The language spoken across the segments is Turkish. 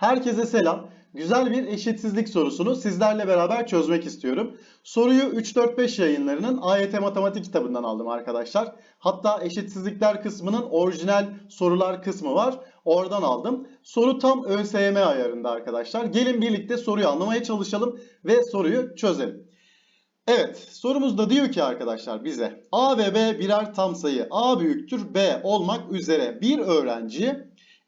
Herkese selam. Güzel bir eşitsizlik sorusunu sizlerle beraber çözmek istiyorum. Soruyu 3-4-5 yayınlarının AYT Matematik kitabından aldım arkadaşlar. Hatta eşitsizlikler kısmının orijinal sorular kısmı var. Oradan aldım. Soru tam ÖSYM ayarında arkadaşlar. Gelin birlikte soruyu anlamaya çalışalım ve soruyu çözelim. Evet sorumuzda diyor ki arkadaşlar bize A ve B birer tam sayı A büyüktür B olmak üzere bir öğrenci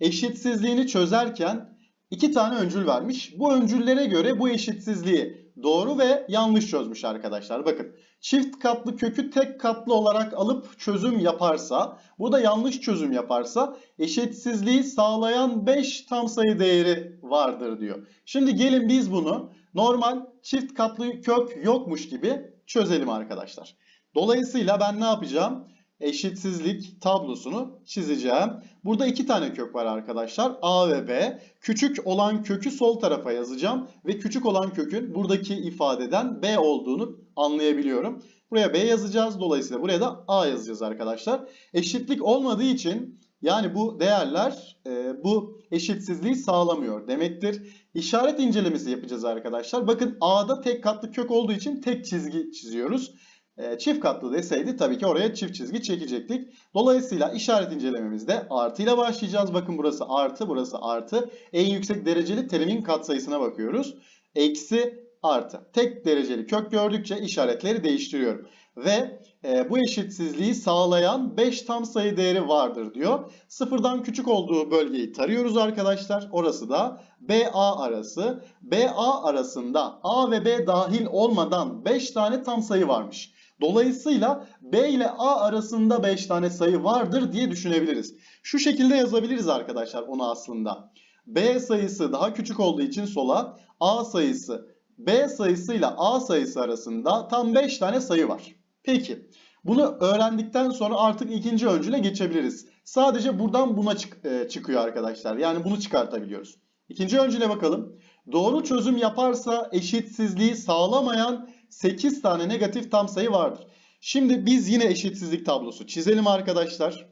eşitsizliğini çözerken iki tane öncül vermiş. Bu öncüllere göre bu eşitsizliği doğru ve yanlış çözmüş arkadaşlar. Bakın çift katlı kökü tek katlı olarak alıp çözüm yaparsa, burada yanlış çözüm yaparsa eşitsizliği sağlayan 5 tam sayı değeri vardır diyor. Şimdi gelin biz bunu normal çift katlı kök yokmuş gibi çözelim arkadaşlar. Dolayısıyla ben ne yapacağım? Eşitsizlik tablosunu çizeceğim. Burada iki tane kök var arkadaşlar. A ve B. Küçük olan kökü sol tarafa yazacağım. Ve küçük olan kökün buradaki ifadeden B olduğunu anlayabiliyorum. Buraya B yazacağız. Dolayısıyla buraya da A yazacağız arkadaşlar. Eşitlik olmadığı için yani bu değerler e, bu eşitsizliği sağlamıyor demektir. İşaret incelemesi yapacağız arkadaşlar. Bakın A'da tek katlı kök olduğu için tek çizgi çiziyoruz. E, çift katlı deseydi tabii ki oraya çift çizgi çekecektik. Dolayısıyla işaret incelememizde artı ile başlayacağız. Bakın burası artı, burası artı. En yüksek dereceli terimin katsayısına bakıyoruz. Eksi artı. Tek dereceli kök gördükçe işaretleri değiştiriyorum. Ve e, bu eşitsizliği sağlayan 5 tam sayı değeri vardır diyor. Sıfırdan küçük olduğu bölgeyi tarıyoruz arkadaşlar. Orası da BA arası. BA arasında A ve B dahil olmadan 5 tane tam sayı varmış. Dolayısıyla B ile A arasında 5 tane sayı vardır diye düşünebiliriz. Şu şekilde yazabiliriz arkadaşlar onu aslında. B sayısı daha küçük olduğu için sola, A sayısı B sayısıyla A sayısı arasında tam 5 tane sayı var. Peki bunu öğrendikten sonra artık ikinci öncüle geçebiliriz. Sadece buradan buna çık e, çıkıyor arkadaşlar. Yani bunu çıkartabiliyoruz. İkinci öncüle bakalım. Doğru çözüm yaparsa eşitsizliği sağlamayan 8 tane negatif tam sayı vardır. Şimdi biz yine eşitsizlik tablosu çizelim arkadaşlar.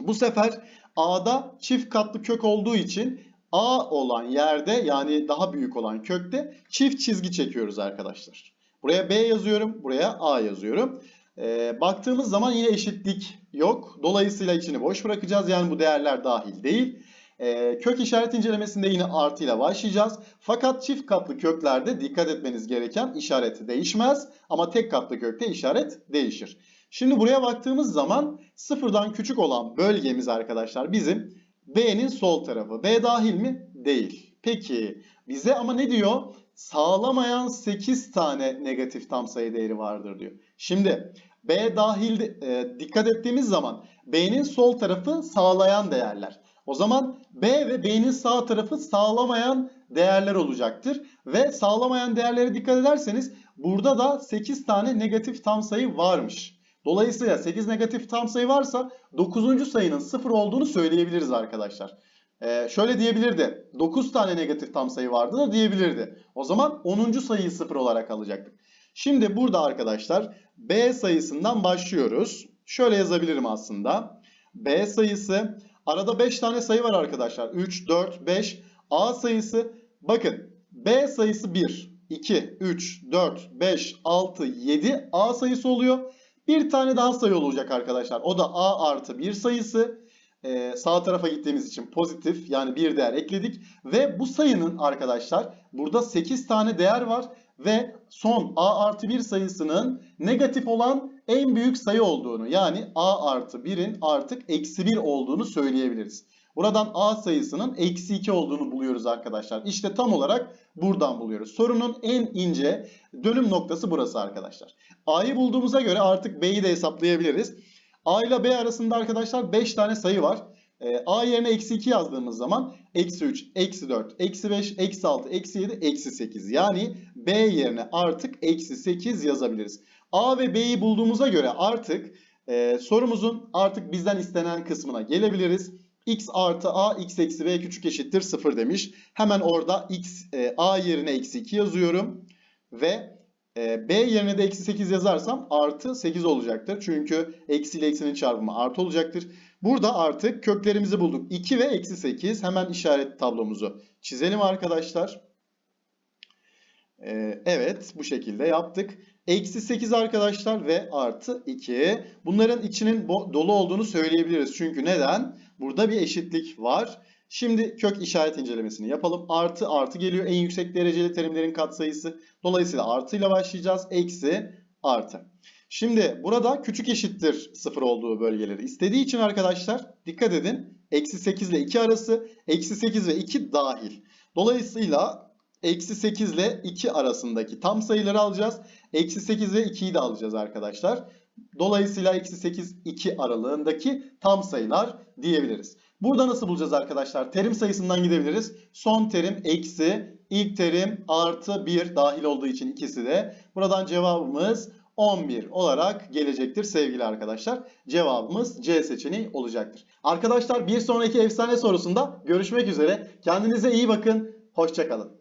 Bu sefer A'da çift katlı kök olduğu için A olan yerde yani daha büyük olan kökte çift çizgi çekiyoruz arkadaşlar. Buraya B yazıyorum, buraya A yazıyorum. Ee, baktığımız zaman yine eşitlik yok. Dolayısıyla içini boş bırakacağız. Yani bu değerler dahil değil. Ee, kök işaret incelemesinde yine artı ile başlayacağız. Fakat çift katlı köklerde dikkat etmeniz gereken işareti değişmez. Ama tek katlı kökte işaret değişir. Şimdi buraya baktığımız zaman sıfırdan küçük olan bölgemiz arkadaşlar bizim B'nin sol tarafı. B dahil mi? Değil. Peki bize ama ne diyor? Sağlamayan 8 tane negatif tam sayı değeri vardır diyor. Şimdi B dahil e, dikkat ettiğimiz zaman B'nin sol tarafı sağlayan değerler. O zaman B ve B'nin sağ tarafı sağlamayan değerler olacaktır. Ve sağlamayan değerlere dikkat ederseniz burada da 8 tane negatif tam sayı varmış. Dolayısıyla 8 negatif tam sayı varsa 9. sayının 0 olduğunu söyleyebiliriz arkadaşlar. Ee, şöyle diyebilirdi. 9 tane negatif tam sayı vardı da diyebilirdi. O zaman 10. sayıyı 0 olarak alacaktık. Şimdi burada arkadaşlar B sayısından başlıyoruz. Şöyle yazabilirim aslında. B sayısı arada 5 tane sayı var arkadaşlar. 3, 4, 5. A sayısı bakın B sayısı 1, 2, 3, 4, 5, 6, 7 A sayısı oluyor. Bir tane daha sayı olacak arkadaşlar. O da A artı 1 sayısı. Ee, sağ tarafa gittiğimiz için pozitif yani bir değer ekledik. Ve bu sayının arkadaşlar burada 8 tane değer var. Ve son A artı 1 sayısının negatif olan en büyük sayı olduğunu yani A artı 1'in artık eksi 1 olduğunu söyleyebiliriz. Buradan A sayısının eksi 2 olduğunu buluyoruz arkadaşlar. İşte tam olarak buradan buluyoruz. Sorunun en ince dönüm noktası burası arkadaşlar. A'yı bulduğumuza göre artık B'yi de hesaplayabiliriz. A ile B arasında arkadaşlar 5 tane sayı var. E, A yerine eksi 2 yazdığımız zaman eksi 3, eksi 4, eksi 5, eksi 6, eksi 7, eksi 8. Yani B yerine artık eksi 8 yazabiliriz. A ve B'yi bulduğumuza göre artık e, sorumuzun artık bizden istenen kısmına gelebiliriz x artı a x eksi b küçük eşittir 0 demiş. Hemen orada x e, a yerine eksi 2 yazıyorum. Ve e, b yerine de eksi 8 yazarsam artı 8 olacaktır. Çünkü eksi ile eksinin çarpımı artı olacaktır. Burada artık köklerimizi bulduk. 2 ve eksi 8. Hemen işaret tablomuzu çizelim arkadaşlar. Ee, evet bu şekilde yaptık. Eksi 8 arkadaşlar ve artı 2. Bunların içinin dolu olduğunu söyleyebiliriz. Çünkü neden? Burada bir eşitlik var. Şimdi kök işaret incelemesini yapalım. Artı artı geliyor en yüksek dereceli terimlerin katsayısı. Dolayısıyla artıyla başlayacağız. Eksi artı. Şimdi burada küçük eşittir 0 olduğu bölgeleri istediği için arkadaşlar dikkat edin. Eksi 8 ile 2 arası eksi 8 ve 2 dahil. Dolayısıyla eksi 8 ile 2 arasındaki tam sayıları alacağız. Eksi 8 ve 2'yi de alacağız arkadaşlar. Dolayısıyla eksi 8 2 aralığındaki tam sayılar diyebiliriz. Burada nasıl bulacağız arkadaşlar? Terim sayısından gidebiliriz. Son terim eksi, ilk terim artı 1 dahil olduğu için ikisi de. Buradan cevabımız 11 olarak gelecektir sevgili arkadaşlar. Cevabımız C seçeneği olacaktır. Arkadaşlar bir sonraki efsane sorusunda görüşmek üzere. Kendinize iyi bakın. Hoşçakalın.